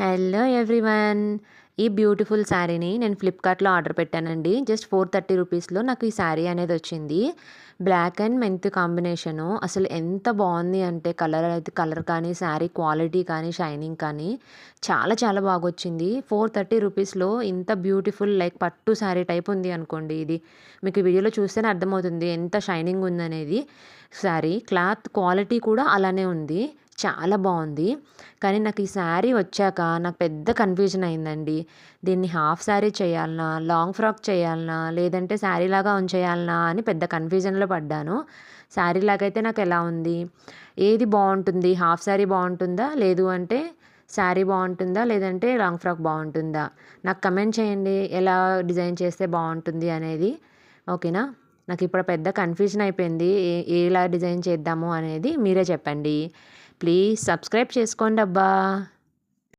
Hello everyone. ఈ beautiful శారీని నేను ఫ్లిప్కార్ట్లో ఆర్డర్ పెట్టానండి. జస్ట్ ఫోర్ థర్టీ రూపీస్లో నాకు ఈ శారీ అనేది వచ్చింది. Black and mint combination. అసలు ఎంత బాగుంది అంటే కలర్ అయితే కలర్ కానీ శారీ క్వాలిటీ కానీ షైనింగ్ కానీ చాలా చాలా బాగా వచ్చింది ఫోర్ థర్టీ రూపీస్లో ఇంత బ్యూటిఫుల్ లైక్ పట్టు శారీ టైప్ ఉంది అనుకోండి ఇది. మీకు వీడియోలో చూస్తేనే అర్థమవుతుంది ఎంత షైనింగ్ ఉందనేది. శారీ క్లాత్ క్వాలిటీ కూడా అలానే ఉంది. చాలా బాగుంది. కానీ నాకు ఈ శారీ వచ్చాక నాకు పెద్ద కన్ఫ్యూజన్ అయిందండి. దీన్ని హాఫ్ శారీ చేయాలనా లాంగ్ ఫ్రాక్ చేయాలనా లేదంటే శారీ లాగా ఉంచేయాలనా అని పెద్ద కన్ఫ్యూజన్లో పడ్డాను. శారీ లాగైతే నాకు ఎలా ఉంది? ఏది బాగుంటుంది? హాఫ్ శారీ బాగుంటుందా? లేదు అంటే శారీ బాగుంటుందా? లేదంటే లాంగ్ ఫ్రాక్ బాగుంటుందా? నాకు కమెంట్ చేయండి. ఎలా డిజైన్ చేస్తే బాగుంటుంది అనేది. ఓకేనా? నాకు ఇప్పుడు పెద్ద కన్ఫ్యూజన్ అయిపోయింది. ఏ ఎలా డిజైన్ చేద్దాము అనేది మీరే చెప్పండి. ప్లీజ్ సబ్స్క్రైబ్ చేసుకోండి అబ్బా